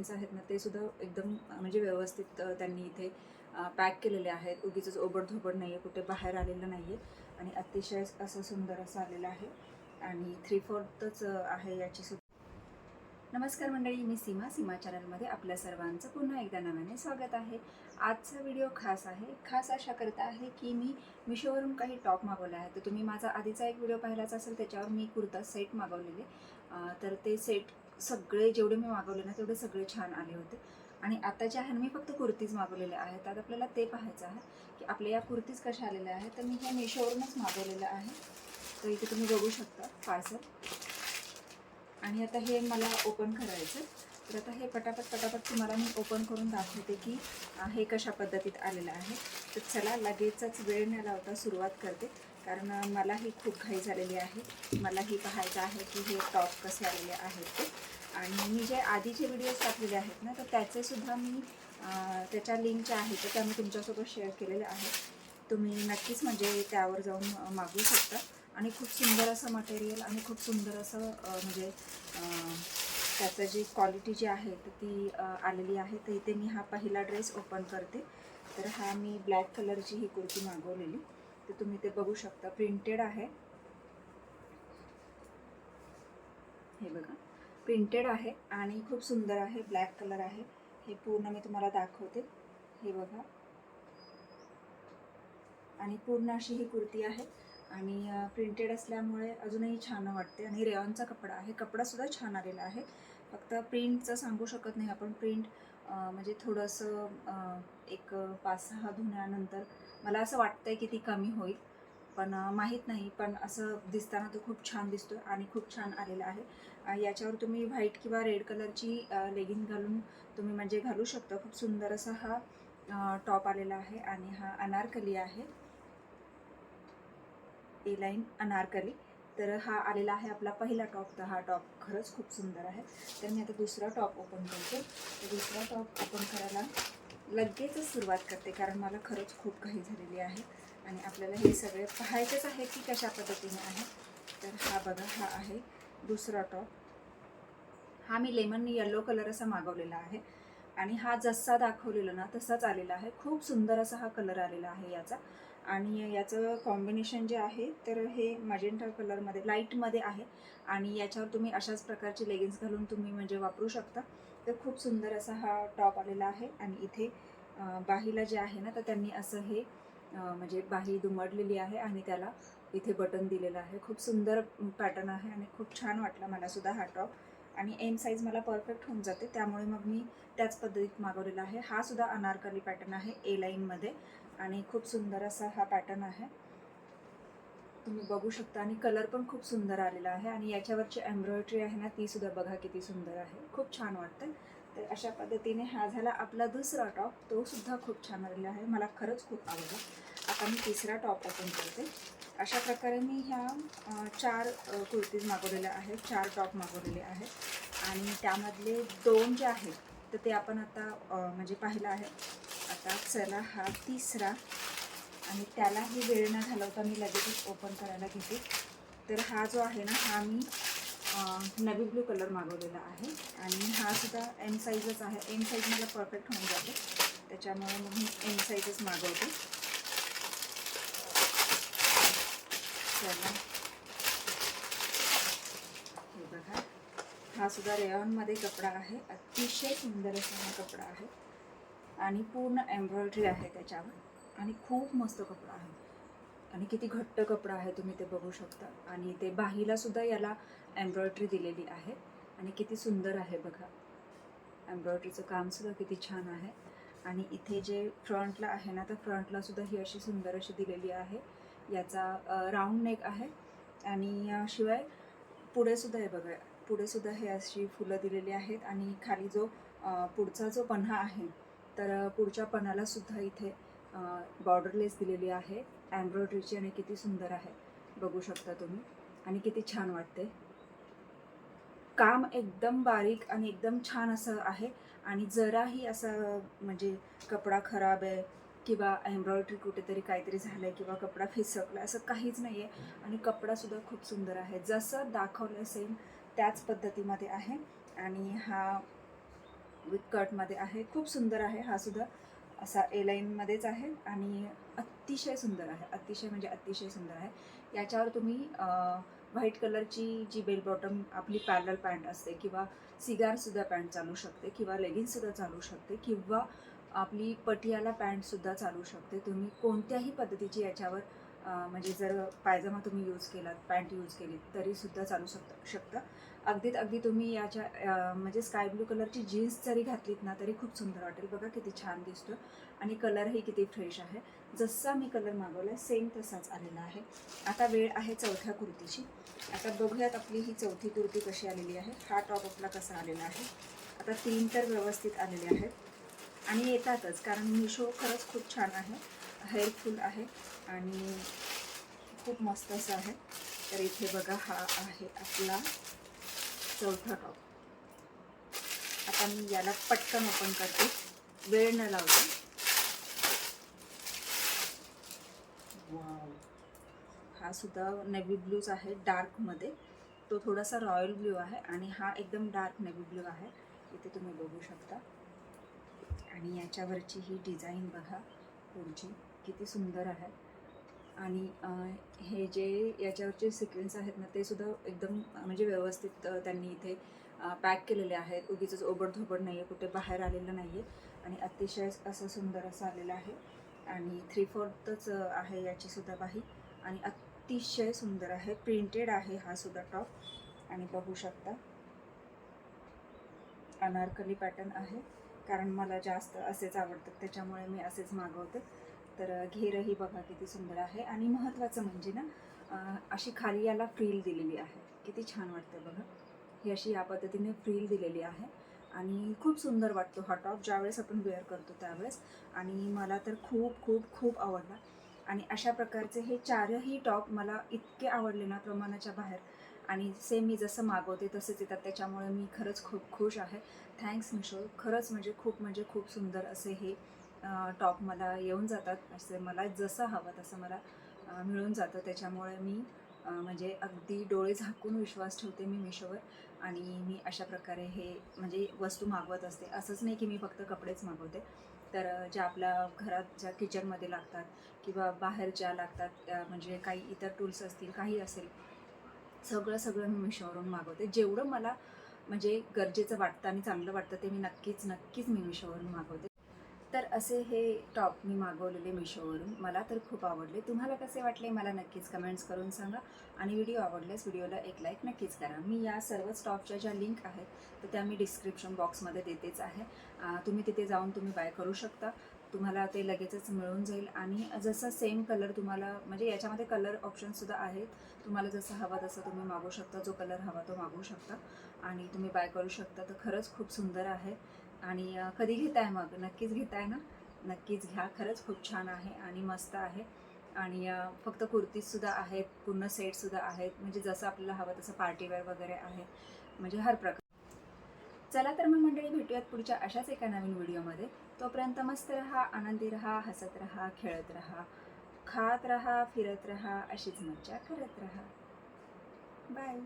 आहेत ना ते सुद्धा एकदम म्हणजे व्यवस्थित त्यांनी इथे पॅक केलेले आहेत. उगीच ओबडधोबड नाही आहे कुठे बाहेर आलेलं नाही आहे आणि अतिशय असं सुंदर असं आलेलं आहे. आणि थ्री फोर्थच आहे याची सुद्धा नमस्कार मंडळी मी सीमा सीमा चॅनलमध्ये आपल्या सर्वांचं पुन्हा एकदा नव्याने स्वागत आहे. आजचा व्हिडिओ खास आहे. खास अशा करता आहे की मी मिशोवरून काही टॉप मागवले आहे तर तुम्ही माझा आधीचा एक व्हिडिओ पाहिलाच असेल त्याच्यावर मी कुर्ता सेट मागवलेले. तर ते सेट सगळे जेवढे मी मागवले ना तेवढे सगळे छान आले होते. आणि आता जे आहे ना मी फक्त कुर्तीज मागवलेल्या आहेत. आता आपल्याला ते पाहायचं आहे की आपल्या या कुर्तीज कशा आलेल्या आहेत. तर मी ह्या मिशोवरूनच मागवलेल्या आहे. तर इथे तुम्ही बघू शकता पार्सल. आणि आता हे मला ओपन करायचं तर आता हे पटापट पटापट तुम्हाला मी ओपन करून दाखवते की हे कशा पद्धतीत आलेलं आहे. तर चला लगेचच वेळ न लावता सुरुवात करते. कारण मलाही खूप घाई झालेली आहे. मलाही पाहायचं आहे की हे टॉप कसे आलेले आहेत ते. आणि मी जे आधीचे व्हिडिओज टाकलेले आहेत ना तर त्याचेसुद्धा मी त्याच्या लिंक ज्या आहेत तर त्या मी तुमच्यासोबत शेअर केलेले आहेत. तुम्ही नक्कीच म्हणजे त्यावर जाऊन मागू शकता. आणि खूप सुंदर असं मटेरियल आणि खूप सुंदर असं म्हणजे त्याचं जी क्वालिटी जी आहे तर ती आलेली आहे. तर इथे मी हा पहिला ड्रेस ओपन करते. तर हा मी ब्लॅक कलरची ही कुर्ती मागवलेली. तर तुम्ही ते बघू शकता. प्रिंटेड आहे. हे बघा. प्रिंटेड आहे आणि खूप सुंदर आहे. ब्लॅक कलर आहे. हे पूर्ण मी तुम्हाला दाखवते. हे बघा. आणि पूर्ण अशी ही कुर्ती आहे. आणि प्रिंटेड असल्यामुळे अजूनही छान वाटते. आणि रेऑनचा कपडा आहे. कपडासुद्धा छान आलेला आहे. फक्त प्रिंटचं सांगू शकत नाही आपण. प्रिंट म्हणजे थोडंसं एक पाच सहा धुण्यानंतर मला असं वाटतंय की ती कमी होईल पण माहीत नाही पण असं दिसताना तो खूप छान दिसतो आणि खूप छान आलेला आहे. याच्यावर तुम्ही व्हाईट किंवा रेड कलरची लेगिन घालून तुम्ही म्हणजे घालू शकता. खूप सुंदर असा हा टॉप आलेला आहे आणि हा अनारकली आहे. A line Anarkali. तर हा आलेला आहे आपला पहिला टॉप. तर हा टॉप खरंच खूप सुंदर आहे. तर मी आता दुसरा टॉप ओपन करते. दुसरा टॉप ओपन करायला लगेचच सुरुवात करते कारण मला खरंच खूप काही झालेली आहे. आणि आपल्याला हे सगळे पाहायचंच आहे की कशा पद्धतीने आहे. तर हा बघा हा आहे दुसरा टॉप हा मी लेमन येलो कलर असा मागवलेला आहे. आणि हा जसा दाखवलेला ना तसाच आलेला आहे. खूप सुंदर असा हा कलर आलेला आहे याचा. आणि याचं कॉम्बिनेशन जे आहे तर हे मजेंटा कलरमध्ये लाईटमध्ये आहे. आणि याच्यावर तुम्ही अशाच प्रकारचे लेगिन्स घालून तुम्ही म्हणजे वापरू शकता. तर खूप सुंदर असा हा टॉप आलेला आहे. आणि इथे बाहीला जे आहे ना तर त्यांनी असं हे म्हणजे बाही दुमडलेली आहे आणि त्याला इथे बटन दिलेलं आहे. खूप सुंदर पॅटर्न आहे आणि खूप छान वाटला मला सुद्धा हा टॉप आणि एम साईज मला परफेक्ट होऊन जाते. त्यामुळे मग मी त्याच पद्धतीत मागवलेला आहे. हा सुद्धा अनारकली पॅटर्न आहे ए लाईनमध्ये आणि खूप सुंदर असा हा पॅटर्न आहे. तुम्ही बघू शकता आणि कलर पण खूप सुंदर आलेला आहे आणि याच्यावरची एम्ब्रॉयडरी आहे ना ती सुद्धा बघा किती सुंदर आहे. खूप छान वाटतं तर अशा पद्धतीने हा झाला आपला दुसरा टॉप तो सुद्धा खूप छान आलेला आहे. मला खरंच खूप आवडला. आता मी तिसरा टॉप ओपन करते. अशा प्रकारे मी ह्या चार कुर्तीज मागवलेल्या आहेत. चार टॉप मागवलेले आहेत. आणि त्यामधले दोन जे आहेत तर ते आपण आता म्हणजे पाहिलं आहे. आता चला हा तिसरा. आणि त्यालाही वेळ न घालवता मी लगेचच ओपन करायला घेते. तर हा जो आहे ना हा मी नवी ब्लू कलर मागवलेला आहे. आणि हा सुद्धा एम साईजच आहे. एम साईज मला परफेक्ट होऊन जाते. त्याच्यामुळे मग मी एम साईजच मागवते. चला. हे बघा. हा सुद्धा रेयॉनमध्ये कपडा आहे. अतिशय सुंदर असा हा कपडा आहे. आणि पूर्ण एम्ब्रॉयडरी आहे त्याच्यावर. आणि खूप मस्त कपडा आहे. आणि किती घट्ट कपडा आहे तुम्ही ते बघू शकता. आणि ते बाहीलासुद्धा याला एम्ब्रॉयडरी दिलेली आहे. आणि किती सुंदर आहे बघा. एम्ब्रॉयडरीचं कामसुद्धा किती छान आहे. आणि इथे जे फ्रंटला आहे ना तर फ्रंटलासुद्धा ही अशी सुंदर अशी दिलेली आहे. याचा राऊंड नेक आहे. आणि शिवाय पुढेसुद्धा हे बघा. पुढे सुद्धा हे अशी फुलं दिलेली आहेत. आणि खाली जो पुढचा जो पन्हा आहे तर पुढच्या पणाला सुद्धा इथे बॉर्डरलेस दिलेली आहे. एम्ब्रॉयडरीची आणि किती सुंदर आहे. बघू शकता तुम्ही. आणि किती छान वाटते. काम एकदम बारीक आणि एकदम छान असं आहे. आणि जराही असं म्हणजे कपडा खराब आहे किंवा एम्ब्रॉयडरी कुठेतरी काहीतरी झालं आहे किंवा कपडा फिसकला असं काहीच नाही आहे आणि कपडासुद्धा खूप सुंदर आहे. जसं दाखवलं सेम त्याच पद्धतीमध्ये आहे. आणि हा विथ कटमध्ये आहे. खूप सुंदर आहे हा सुद्धा. असा ए लाईनमध्येच आहे आणि अतिशय सुंदर आहे. अतिशय म्हणजे अतिशय सुंदर आहे. याच्यावर तुम्ही व्हाईट कलरची जी बेल बॉटम आपली पॅरल पॅन्ट असते किंवा सिगारसुद्धा पॅन्ट चालू शकते किंवा लेगिन्ससुद्धा चालू शकते किंवा आपली पटियाला पॅन्टसुद्धा चालू शकते. तुम्ही कोणत्याही पद्धतीची याच्यावर म्हणजे जर पायजमा तुम्ही यूज केलात पॅन्ट यूज केली तरीसुद्धा चालू शकतं शकता. अगदीत अगदी तुम्ही याच्या म्हणजे स्काय ब्लू कलरची जीन्स जरी घातलीत ना तरी खूप सुंदर वाटेल. बघा किती छान दिसतो आणि कलरही किती फ्रेश आहे. जसा मी कलर मागवला सेम तसाच आलेला आहे. आता वेळ आहे चौथ्या कुर्तीची. आता बघूयात आपली ही चौथी कुर्ती कशी आलेली आहे. हा टॉप आपला कसा आलेला आहे. आता तीन तर व्यवस्थित आलेले आहेत. आणि येतातच कारण मिशो खरंच खूप छान आहे. हेल्पफुल आहे आणि खूप मस्त असं आहे. तर इथे बघा हा आहे आपला चौथा टॉप आता मी याला पटकन ओपन करते. वेळ न लावते. वाव हा सुद्धा नेव्ही ब्लूज आहे डार्कमध्ये तो थोडासा रॉयल ब्ल्यू आहे आणि हा एकदम डार्क नेव्ही ब्ल्यू आहे. इथे तुम्ही बघू शकता. आणि याच्यावरची ही डिझाईन बघा पुढची. किती सुंदर आहे. आणि हे जे याच्यावरचे सिक्वेन्स आहेत ना ते सुद्धा एकदम म्हणजे व्यवस्थित त्यांनी इथे पॅक केलेले आहेत. उगीच ओबडधोबड नाही आहे कुठे बाहेर आलेलं नाही आहे आणि अतिशय असं सुंदर असं आलेलं आहे. आणि थ्री फोर्थच आहे याची सुद्धा बाही. आणि अतिशय सुंदर आहे. प्रिंटेड आहे हा सुद्धा टॉप आणि बघू शकता. अनारकली पॅटर्न आहे. कारण मला जास्त असेच आवडतात. त्याच्यामुळे मी असेच मागवते. तर घेरही बघा किती सुंदर आहे. आणि महत्त्वाचं म्हणजे ना अशी खाली याला फ्रील दिलेली आहे. किती छान वाटतं बघा. ही अशी या पद्धतीने फ्रील दिलेली आहे. आणि खूप सुंदर वाटतो हा टॉप. ज्यावेळेस आपण वेअर करतो त्यावेळेस. आणि मला तर खूप खूप खूप आवडला. आणि अशा प्रकारचे हे चारही टॉप मला इतके आवडले ना प्रमाणाच्या बाहेर. आणि सेम मी जसं मागवते तसेच येतात. त्याच्यामुळे मी खरंच खूप खुश आहे. थँक्स मिशो. खरंच म्हणजे खूप म्हणजे खूप सुंदर असे हे टॉप मला येऊन जातात. असे मला जसं हवं तसं मला मिळून जातं. त्याच्यामुळे मी म्हणजे अगदी डोळे झाकून विश्वास ठेवते मी मिशोवर आणि मी अशा प्रकारे हे म्हणजे वस्तू मागवत असते. असंच नाही की मी फक्त कपडेच मागवते. तर ज्या आपल्या घरात ज्या किचनमध्ये लागतात किंवा बाहेर ज्या लागतात म्हणजे काही इतर टूल्स असतील काही असेल सगळं सगळं मी मिशोवरून मागवते. जेवढं मला म्हणजे गरजेचं वाटतं आणि चांगलं वाटतं ते मी नक्कीच नक्कीच मी मिशोवरून मागवते. तर असे हे टॉप मी मागवलेले मिशोवरून. मला तर खूप आवडले. तुम्हाला कसे वाटले मला नक्कीच कमेंट्स करून सांगा. आणि व्हिडिओ आवडल्यास व्हिडिओला एक लाईक नक्कीच करा. मी या सर्व स्टॉपच्या ज्या लिंक आहेत तर त्या मी डिस्क्रिप्शन बॉक्समध्ये देतेच आहे. तुम्ही तिथे जाऊन तुम्ही बाय करू शकता. तुम्हाला ते लगेचच मिळून जाईल. आणि जसं सेम कलर तुम्हाला म्हणजे याच्यामध्ये कलर ऑप्शनसुद्धा आहेत. तुम्हाला जसं हवा तसं तुम्ही मागू शकता. जो कलर हवा तो मागवू शकता. आणि तुम्ही बाय करू शकता. तर खरंच खूप सुंदर आहे. आणि कधी घेताय मग? नक्कीच घेताय ना? नक्कीच घ्या. खरंच खूप छान आहे आणि मस्त आहे. आणि फक्त कुर्तीजसुद्धा आहेत पूर्ण सेटसुद्धा आहेत. म्हणजे जसं आपल्याला हवं तसं पार्टीवेअर वगैरे आहे. म्हणजे हर प्रकार. चला तर मग मंडळी भेटूयात पुढच्या अशाच एका नवीन व्हिडिओमध्ये. तोपर्यंत मस्त रहा आनंदी रहा हसत रहा खेळत रहा खात रहा फिरत रहा अशीच मज्जा करत रहा. बाय.